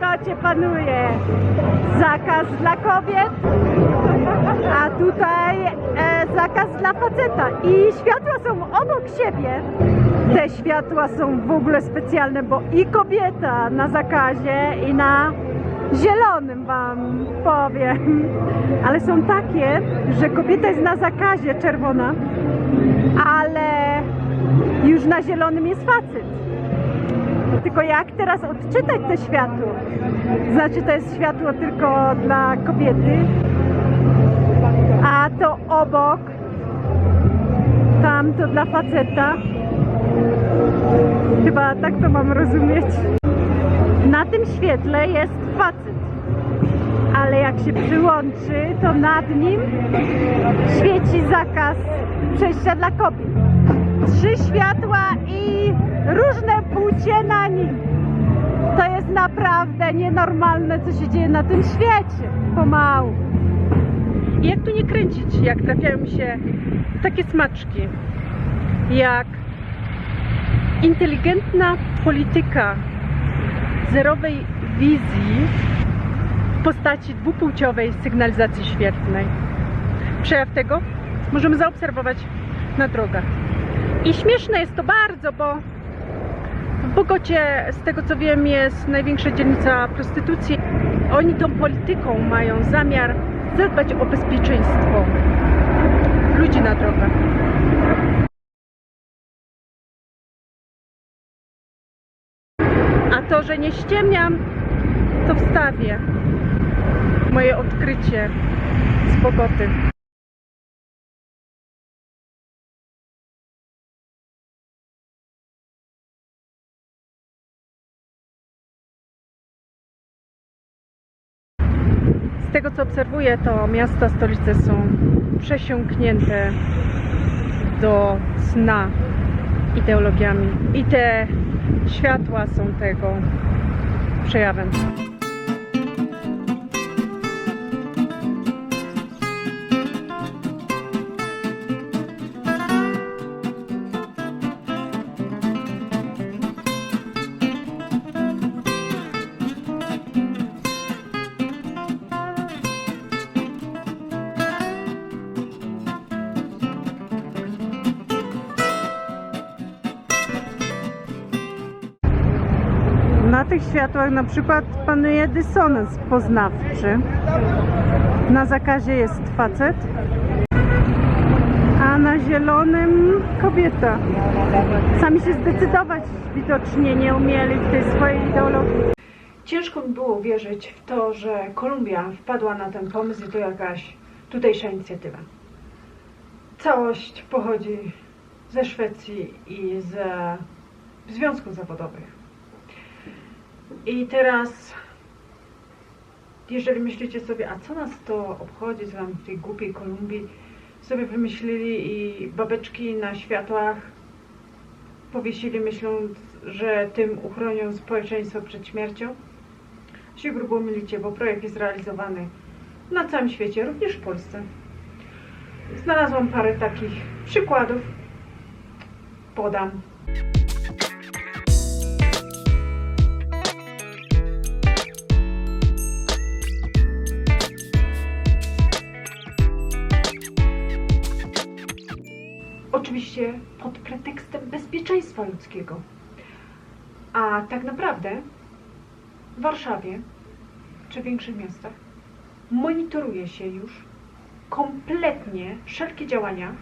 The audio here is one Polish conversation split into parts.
wspólnocie panuje zakaz dla kobiet, a tutaj e, zakaz dla faceta. I światła są obok siebie. Te światła są w ogóle specjalne, bo i kobieta na zakazie, i na zielonym wam powiem. Ale są takie, że kobieta jest na zakazie czerwona, ale już na zielonym jest facet. Tylko jak teraz odczytać to światło? Znaczy to jest światło tylko dla kobiety, a to obok, tam to dla faceta. Chyba tak to mam rozumieć. Na tym świetle jest facet, ale jak się przyłączy, to nad nim świeci zakaz przejścia dla kobiet. Trzy światła i różne płcie na nim. To jest naprawdę nienormalne, co się dzieje na tym świecie. Pomału. I jak tu nie kręcić, jak trafiają mi się takie smaczki, jak inteligentna polityka zerowej wizji w postaci dwupłciowej sygnalizacji świetlnej. Przejaw tego możemy zaobserwować na drogach. I śmieszne jest to bardzo, bo w Bogocie, z tego co wiem, jest największa dzielnica prostytucji. Oni tą polityką mają zamiar zadbać o bezpieczeństwo ludzi na drogach. A to, że nie ściemniam, to wstawię moje odkrycie z Bogoty. Z tego co obserwuję, to miasta, stolice są przesiąknięte do sna ideologiami. I te światła są tego przejawem. Na tych światłach na przykład panuje dysonans poznawczy. Na zakazie jest facet, a na zielonym kobieta. Sami się zdecydować widocznie nie umieli w tej swojej ideologii. Ciężko mi było wierzyć w to, że Kolumbia wpadła na ten pomysł i to jakaś tutejsza inicjatywa. Całość pochodzi ze Szwecji i ze związków zawodowych. I teraz, jeżeli myślicie sobie, a co nas to obchodzi z wami w tej głupiej Kolumbii, sobie wymyślili i babeczki na światłach powiesili, myśląc, że tym uchronią społeczeństwo przed śmiercią? się grubo mylicie, bo projekt jest realizowany na całym świecie, również w Polsce. Znalazłam parę takich przykładów. Podam. Oczywiście pod pretekstem bezpieczeństwa ludzkiego. A tak naprawdę w Warszawie czy większych miastach monitoruje się już kompletnie wszelkie działania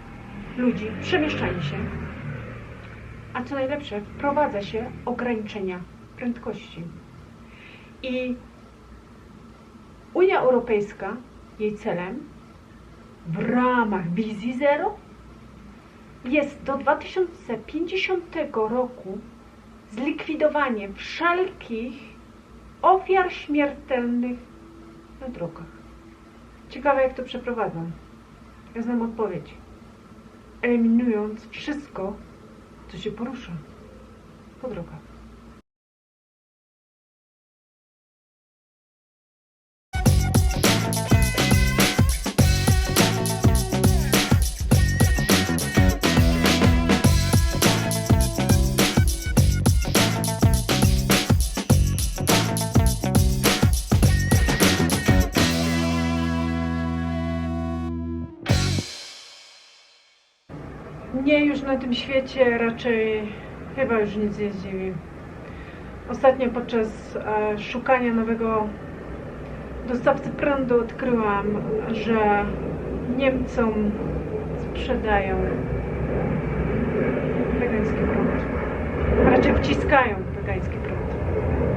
ludzi, przemieszczanie się. A co najlepsze, wprowadza się ograniczenia prędkości. I Unia Europejska, jej celem w ramach wizji zero jest do 2050 roku zlikwidowanie wszelkich ofiar śmiertelnych na drogach. Ciekawe, jak to przeprowadzą. Ja znam odpowiedź. Eliminując wszystko, co się porusza po drogach. Mnie już na tym świecie raczej chyba już nic nie zdziwi. Ostatnio podczas e, szukania nowego dostawcy prądu odkryłam, że Niemcom sprzedają wegański prąd. Raczej wciskają wegański